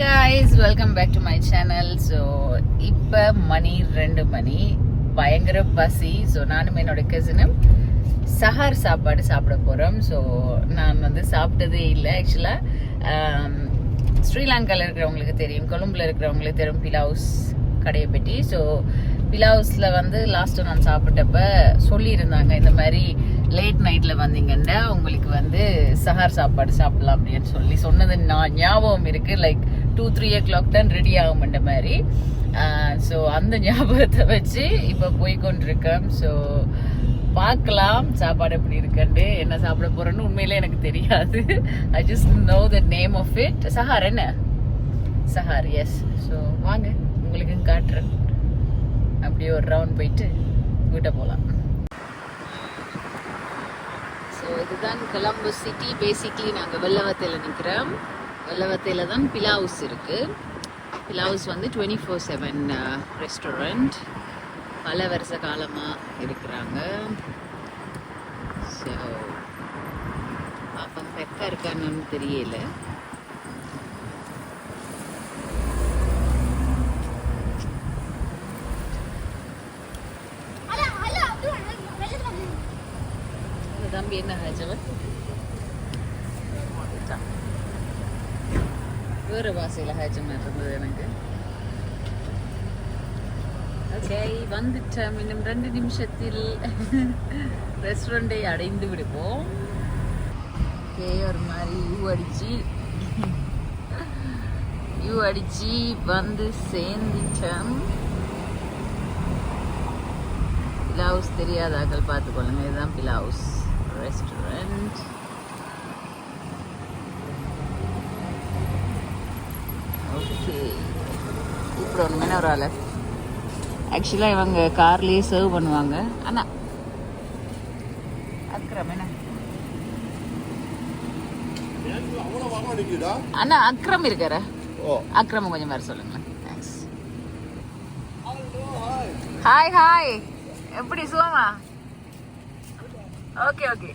Guys welcome back to my channel so இப்போ மணி ரெண்டு மணி. பயங்கர பசி ஸோ நானும் என்னோட கசினும் சஹார் சாப்பாடு சாப்பிட போகிறோம் ஸோ நான் வந்து சாப்பிட்டதே இல்லை ஆக்சுவலாக ஸ்ரீலங்காவில் இருக்கிறவங்களுக்கு தெரியும் கொழும்புல இருக்கிறவங்களுக்கு தெரியும் பிலாவுஸ் கடையை பற்றி ஸோ பிலாவுஸில் வந்து லாஸ்ட்டு நான் சாப்பிட்டப்ப சொல்லியிருந்தாங்க இந்த மாதிரி லேட் நைட்டில் வந்தீங்கன்னா உங்களுக்கு வந்து சஹார் சாப்பாடு சாப்பிடலாம் அப்படின்னு சொல்லி. சொன்னது நான் ஞாபகம் இருக்குது like two three o'clock தான் ரெடி ஆகும்ன்ற மாதிரி. ஸோ அந்த ஞாபகத்தை வச்சு இப்போ போய் கொண்டிருக்கேன் ஸோ பார்க்கலாம் சாப்பாடு எப்படி இருக்குன்ட்டு என்ன சாப்பிட போறேன்னு உண்மையிலே எனக்கு தெரியாது. I just know the name of it Sahar என்ன? சஹார் எஸ் ஸோ வாங்க உங்களுக்கு காட்டுறேன். அப்படியே ஒரு ரவுண்ட் போயிட்டு வீட்டை போகலாம். ஸோ இதுதான் கொலம்பு சிட்டி பேசிக்லி நாங்கள் வெள்ளவத்தில் நிற்கிறோம் வெள்ளவத்தையில் தான் பிலாவுஸ் இருக்குது பிலாவுஸ் வந்து டுவெண்ட்டி ஃபோர் செவன் ரெஸ்டாரண்ட் பல வருஷ காலமாக இருக்கிறாங்க. ஸோ பாப்பா பெக்கா இருக்கான்னு தெரியல. தம்பி என்ன ஹஜவன் வேறு பாஷையில் ஹஜம் இருந்தது எனக்கு. ஓகே வந்துட்டோம். இன்னும் ரெண்டு நிமிஷத்தில் ரெஸ்டாரண்ட்டை அடைந்து விடுவோம். ஓகே ஒரு மாதிரி யூ அடிச்சு யூ அடிச்சு வந்து சேர்ந்துட்டோம். பிலாவுஸ் தெரியாதாக்கள் பார்த்துக்கொள்ளுங்க. இதுதான் பிலாவுஸ் ரெஸ்டாரண்ட் ஓகே கூப்பிடணுமே ஒரு ஆளை ஆக்சுவலாக இவங்க கார்லேயே சர்வ் பண்ணுவாங்க. அண்ணா அக்ரம் என்ன? அண்ணா அக்ரம் இருக்கார. ஓ. அக்ரம் கொஞ்சம் வர சொல்லுங்களேன். தேங்க்ஸ் ஹாய் ஹாய் எப்படி சுகமா? ஓகே ஓகே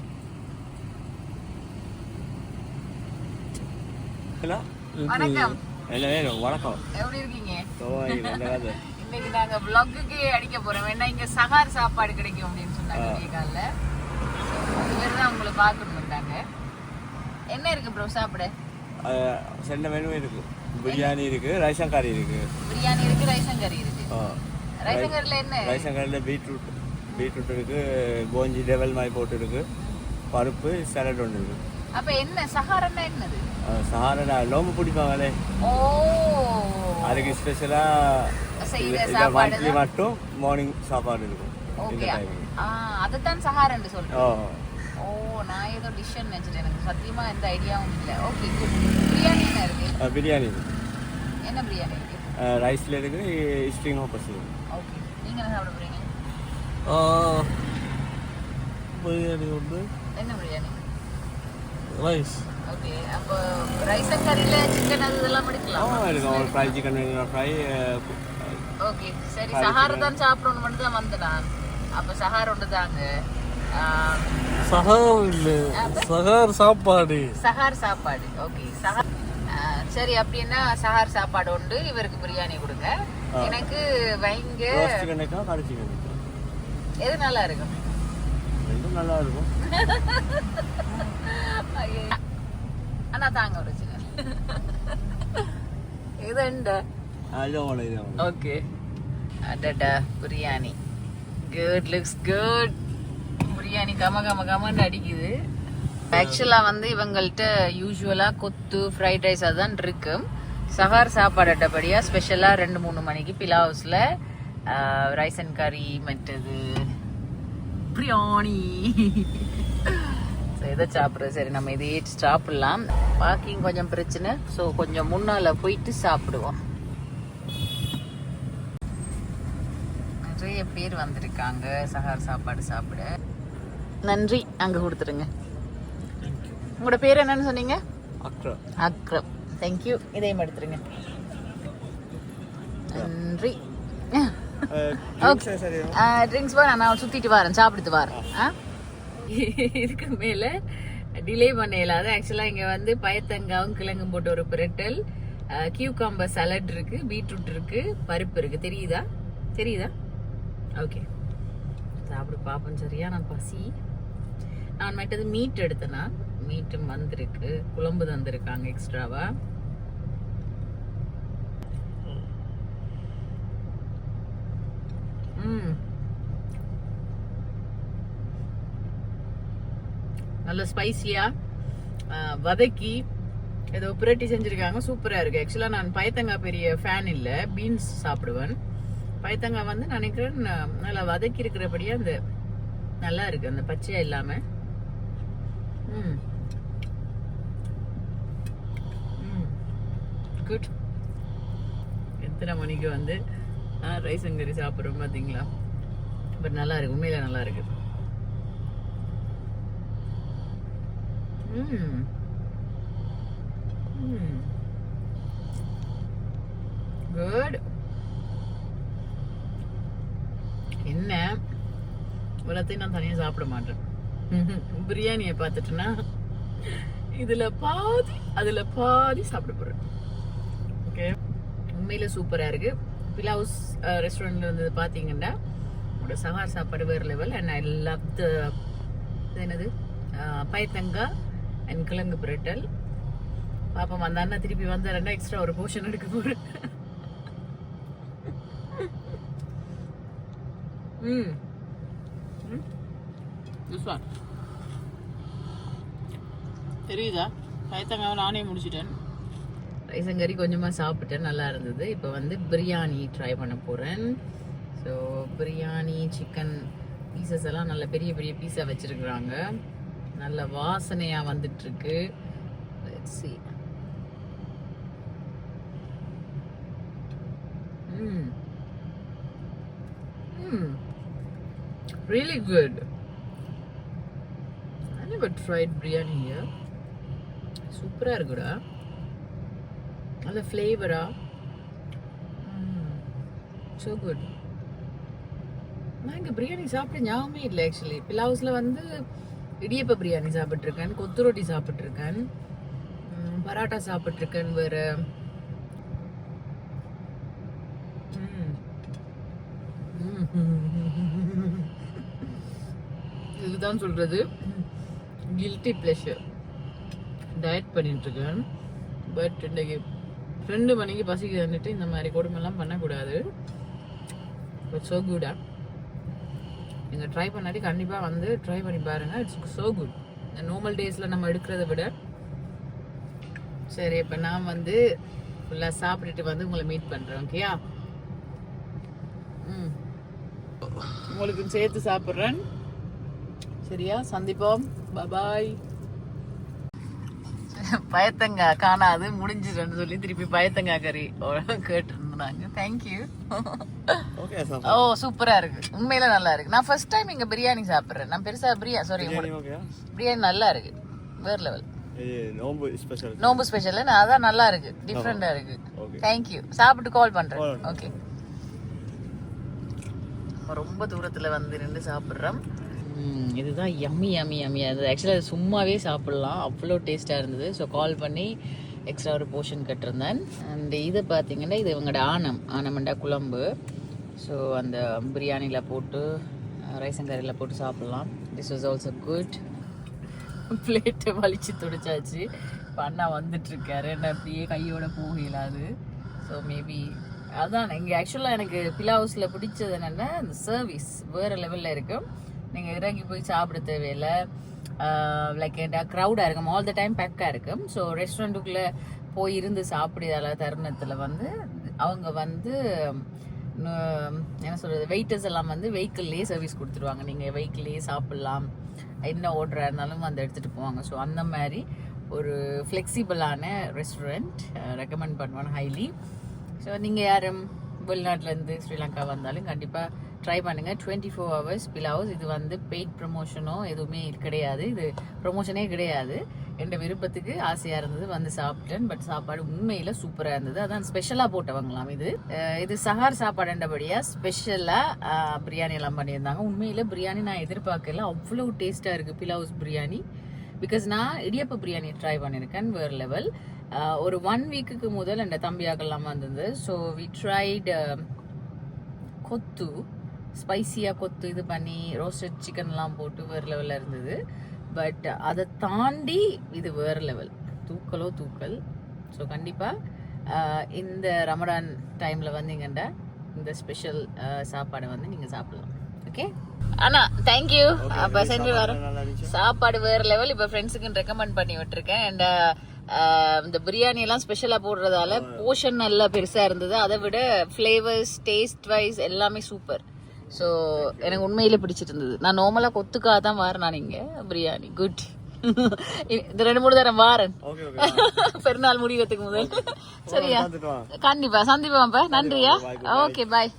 வணக்கம். எல்லாரும் வணக்கம். எப்படி இருக்கீங்க? ஓய் நல்ல கதை இன்னைக்கு நாங்க vlog-க்கு அடிக்க போறோம். ஏன்னா இங்க சகார் சாப்பாடு கிடைக்கும் அப்படின்னு சொன்னாங்க காலைல இவர் தான் உங்களை பார்க்கணும்ட்டாங்க என்ன இருக்கு ப்ரோ சாப்பிட? சென்ன மெனு இருக்கு. பிரியாணி இருக்கு ரைசன் கறி இருக்கு. பிரியாணி இருக்கு ரைசன் கறி இருக்கு. ரைசன் கறில என்ன? ரைசன் கறியில் பீட்ரூட் பீட்ரூட் இருக்கு கோஞ்சி டெவல் மாதிரி போட்டு இருக்கு. பருப்பு சலட் ஒன்று இருக்கு. அப்ப என்ன சஹாரன்னா என்னது? சஹாரா நோம்பு பிடிப்பாங்களே. ஓ. அதுக்கு ஸ்பெஷலாக செய்யற இந்த சாப்பாடு மட்டும் மார்னிங் சாப்பாடு இருக்கும். ஓகே. ஆ அதைத்தான் சஹாரன்னு சொல்றேன் ஓ ஓ நான் ஏதோ டிஷ்ஷன் நினைச்சிட்டேன் எனக்கு. சத்தியமா எந்த ஐடியாவும் இல்லை. ஓகே குட் பிரியாணி என்ன இருக்கு? பிரியாணி. என்ன பிரியாணி இருக்கு? ரைஸில் இருக்கு ஸ்ட்ரிங் ஹோப்பஸ் இருக்கு ஓகே. நீங்க என்ன சாப்பிட போறீங்க? பிரியாணி உண்டு. என்ன பிரியாணி? ரைஸ் ஓகே அப்போ ரைஸ் அண்ட் கறியில சிக்கன் அது இதெல்லாம் ஆ எடுக்கலாம். இருக்கும் ஃப்ரை சிக்கன் ஃப்ரை ஓகே சரி சஹார் தான் சாப்பிடணும் மட்டும் தான் வந்தேன் அப்போ சஹார் ஒன்று தாங்க. சகார் இல்லை. சகார் சாப்பாடு. சஹார் சாப்பாடு. ஓகே சஹார் சரி அப்படின்னா சஹார் சாப்பாடு உண்டு? இவருக்கு பிரியாணி கொடுங்க. எனக்கு வைங்க. எது நல்லா இருக்கும்? ரெண்டும் நல்லா இருக்கும். ஐயே. அண்ணா தாங்க ஒரு சின்ன இது உண்டு அது ஒன்று இது ஓகே அடடா biryani good looks good biryani கம கம கமன்னு அடிக்குது ஆக்சுவலாக வந்து இவங்கள்ட்ட யூஸ்வலாக கொத்து ஃப்ரைட் ரைஸ் அதுதான் இருக்கு சஹார் சாப்பாடு அட்டபடியாக ஸ்பெஷலாக ரெண்டு மூணு மணிக்கு பிலாவுஸில் ரைஸ் அண்ட் கறி மற்றது பிரியாணி இதை சாப்பிட்றது. சரி நம்ம இதையே சாப்பிடலாம். பார்க்கிங் கொஞ்சம் பிரச்சனை. ஸோ கொஞ்சம் முன்னால் போயிட்டு சாப்பிடுவோம். நிறைய பேர் வந்திருக்காங்க. சஹார் சாப்பாடு சாப்பிட. நன்றி. அங்கே கொடுத்துருங்க. உங்களோட பேர் என்னன்னு சொன்னீங்க? அக்ரா அக்ரம் தேங்க்யூ இதையும் எடுத்துருங்க. நன்றி. சரி ட்ரிங்க்ஸ் வர நான் சுத்திட்டு வரேன். சாப்பிட்டு வரேன். ஆ? இதுக்கு மேல டிலே பண்ண இயலாது. ஆக்சுவலாக இங்கே வந்து பயத்தங்காவும் கிழங்கும் போட்டு ஒரு பிரட்டல் கியூகாம்பர் சலட் இருக்கு பீட்ரூட் இருக்கு பருப்பு இருக்கு. தெரியுதா? தெரியுதா? ஓகே சாப்பிடு பார்ப்போம் சரியா? நான் பசி. நான் மற்றது மீட் எடுத்தேனா? மீட்டும் வந்திருக்கு. குழம்பு தந்திருக்காங்க எக்ஸ்ட்ராவா ம். நல்ல ஸ்பைசியாக வதக்கி ஏதோ புரட்டி செஞ்சுருக்காங்க. சூப்பராக இருக்குது ஆக்சுவலாக நான் பயத்தங்காய் பெரிய ஃபேன் இல்லை. பீன்ஸ் சாப்பிடுவேன். பயத்தங்காய் வந்து நினைக்கிறேன் நல்லா வதக்கி இருக்கிறபடியே அந்த நல்லா இருக்குது அந்த பச்சையாக இல்லாமல் ம். குட் எத்தனை மணிக்கு வந்து ரைஸ் அங்கரி சாப்பிட்றோம் பார்த்தீங்களா பட் நல்லா இருக்கு. உண்மையில நல்லா இருக்கு. ம் ம் குட் என்ன? இவ்வளோத்தையும் நான் தனியாக சாப்பிட மாட்டேன். பிரியாணியை பார்த்துட்டேன்னா இதுல பாதி அதுல பாதி சாப்பிட போறேன். ஓகே உண்மையில சூப்பரா இருக்கு. பிலாவ்ஸ் ரெஸ்டாரண்ட்ல வந்து பாத்தீங்கன்னா உங்களோட சகார் சாப்பாடு வேறு level and I love the என்னது? அஹ், பயத்தங்காய் அண்ட் கிழங்கு பிரட்டல். பாப்போம் அந்த அண்ணா திருப்பி வந்தாருன்னா எக்ஸ்ட்ரா ஒரு போர்ஷன் எடுக்க போறேன். ம். திஸ் ஒன் தெரியுதா? பயத்தங்காவை நானே முடிச்சிட்டேன். ரைசங்கறி கொஞ்சமாக சாப்பிட்டேன் நல்லா இருந்தது. இப்போ வந்து பிரியாணி ட்ரை பண்ண போகிறேன் ஸோ பிரியாணி சிக்கன் பீசஸ் எல்லாம் நல்ல பெரிய பெரிய பீஸாக வச்சுருக்குறாங்க. நல்ல வாசனையாக வந்துட்டுருக்கு. See. ம் ம் really good. I never tried biryani here. சூப்பராக இருக்குடா. நல்ல ஃப்ளேவரா ஸோ குட் நான் இங்கே பிரியாணி சாப்பிட்ட ஞாபகமே இல்லை ஆக்சுவலி பிலாவுஸில் வந்து இடியப்ப பிரியாணி சாப்பிட்ருக்கேன் கொத்து ரொட்டி சாப்பிட்ருக்கேன் பரோட்டா சாப்பிட்ருக்கேன் வேறு. இதுதான் சொல்கிறது கில்ட்டி ப்ளஷர் டயட் பண்ணிட்டுருக்கேன். பட் இன்றைக்கி ரெண்டு மணிக்கு பசிக்கு வந்துட்டு இந்த மாதிரி கொடுமைலாம் பண்ணக்கூடாது. பட் ஸோ குடா நீங்கள் ட்ரை பண்ணாட்டி கண்டிப்பாக வந்து ட்ரை பண்ணி பாருங்க. இட்ஸ் ஸோ குட் நார்மல் டேஸில் நம்ம எடுக்கிறத விட. சரி இப்போ நான் வந்து ஃபுல்லாக சாப்பிட்டுட்டு வந்து உங்களை மீட் பண்ணுறேன் ஓகேயா ம். உங்களுக்கு சேர்த்து சாப்பிட்றேன். சரியா? சந்திப்போம். பபாய் பயத்தங்காய் காணாது முடிஞ்சிடுன்னு சொல்லி திருப்பி பயத்தங்கா கறி கேட்டுருந்தாங்க. தேங்க்யூ ஓ சூப்பரா இருக்கு. உண்மையில நல்லா இருக்கு. நான் ஃபர்ஸ்ட் டைம் இங்க பிரியாணி சாப்பிடுறேன். நான் பெருசா பிரியா சாரி பிரியாணி ஓகே பிரியாணி நல்லா இருக்கு. வேற லெவல் நோம்பு ஸ்பெஷல் நோம்பு ஸ்பெஷல் அதான் நல்லா இருக்கு. டிஃப்ரெண்டா இருக்கு. ஓகே தேங்க்யூ சாப்பிட்டு கால் பண்றேன். ஓகே ரொம்ப தூரத்துல வந்து நின்று சாப்பிட்றோம். இதுதான் யம்மி யம்மி யம்மி அது ஆக்சுவலாக அது சும்மாவே சாப்பிட்லாம். அவ்வளோ டேஸ்ட்டாக இருந்தது. ஸோ கால் பண்ணி எக்ஸ்ட்ரா ஒரு போர்ஷன் கட்டிருந்தேன். அண்ட் இது பார்த்தீங்கன்னா இது இவங்களோட ஆனம் ஆனமண்டா குழம்பு. ஸோ அந்த பிரியாணியில் போட்டு ரைசங்கரியில் போட்டு சாப்பிட்லாம். This was also good plate வலிச்சு துடிச்சாச்சு. இப்போ அண்ணா வந்துட்டுருக்காரு. என்ன அப்படியே கையோட போக ஸோ மேபி அதான் இங்கே ஆக்சுவலாக எனக்கு பிலாவுஸில் பிடிச்சது என்னென்னா இந்த சர்வீஸ் வேறு லெவலில் இருக்கும் நீங்கள் இறங்கி போய் சாப்பிட தேவையில்லை. லைக் க்ரௌடாக இருக்கும் ஆல் த டைம் பேக்காக இருக்கும் ஸோ ரெஸ்டாரண்ட்டுக்குள்ளே போய் இருந்து சாப்பிடுற தருணத்தில் வந்து அவங்க வந்து என்ன சொல்கிறது வெயிட்டர்ஸ் எல்லாம் வந்து வெஹிக்கிள்லேயே சர்வீஸ் கொடுத்துருவாங்க. நீங்கள் வெஹிக்கிள்லேயே சாப்பிட்லாம். என்ன ஓடுறா இருந்தாலும் வந்து எடுத்துகிட்டு போவாங்க. ஸோ அந்த மாதிரி ஒரு ஃப்ளெக்சிபிளான ரெஸ்டாரண்ட் ரெக்கமெண்ட் பண்ணுவேன் ஹைலி ஸோ நீங்கள் யாரும் வெளிநாட்டிலேருந்து ஸ்ரீலங்கா வந்தாலும் கண்டிப்பாக ட்ரை பண்ணுங்கள் டுவெண்ட்டி ஃபோர் ஹவர்ஸ் பிலாவ்ஸ் இது வந்து பெய்ட் ப்ரமோஷனோ எதுவுமே கிடையாது. இது ப்ரொமோஷனே கிடையாது. என் விருப்பத்துக்கு ஆசையாக இருந்தது. வந்து சாப்பிட்டேன். பட் சாப்பாடு உண்மையில் சூப்பராக இருந்தது. அதான் ஸ்பெஷலாக போட்டவங்களாம் இது. இது சஹார் சாப்பாடுன்றபடியாக ஸ்பெஷலாக பிரியாணி எல்லாம் பண்ணியிருந்தாங்க. உண்மையில் பிரியாணி நான் எதிர்பார்க்கல. அவ்வளோ டேஸ்ட்டாக இருக்குது பிலாவுஸ் பிரியாணி. பிகாஸ் நான் இடியப்ப பிரியாணி ட்ரை பண்ணியிருக்கேன். வேறு லெவல் ஒரு ஒன் வீக்குக்கு முதல் என் தம்பியாக்கெல்லாம் வந்தது. ஸோ வி ட்ரைடு கொத்து. ஸ்பைசியாக கொத்து இது பண்ணி ரோஸ்டட் சிக்கன்லாம் போட்டு வேறு லெவலில் இருந்தது. பட் அதை தாண்டி இது வேறு லெவல் தூக்கலோ தூக்கல். ஸோ கண்டிப்பாக இந்த ரமடான் டைமில் வந்தீங்கன்னா இந்த ஸ்பெஷல் சாப்பாடை வந்து நீங்கள் சாப்பிடலாம். ஓகே அண்ணா தேங்க்யூ அப்போ நல்லா இருந்துச்சு. சாப்பாடு வேற லெவல் இப்போ ஃப்ரெண்ட்ஸுக்கு ரெக்கமெண்ட் பண்ணி விட்டுருக்கேன். அண்ட் இந்த பிரியாணி எல்லாம் ஸ்பெஷலாக போடுறதால போர்ஷன் நல்லா பெருசாக இருந்தது. அதை விட ஃப்ளேவர்ஸ் டேஸ்ட் வைஸ் எல்லாமே சூப்பர் ஸோ எனக்கு உண்மையிலே பிடிச்சிட்டு இருந்தது. நான் நார்மலாக கொத்துக்காக தான் வாரேன் நான் இங்கே. பிரியாணி குட் இந்த ரெண்டு மூணு தரம் வாரேன். பெருநாள் முடிவதுக்கு முதல். சரியா? கண்டிப்பா சந்திப்போம் நன்றியா? Okay bye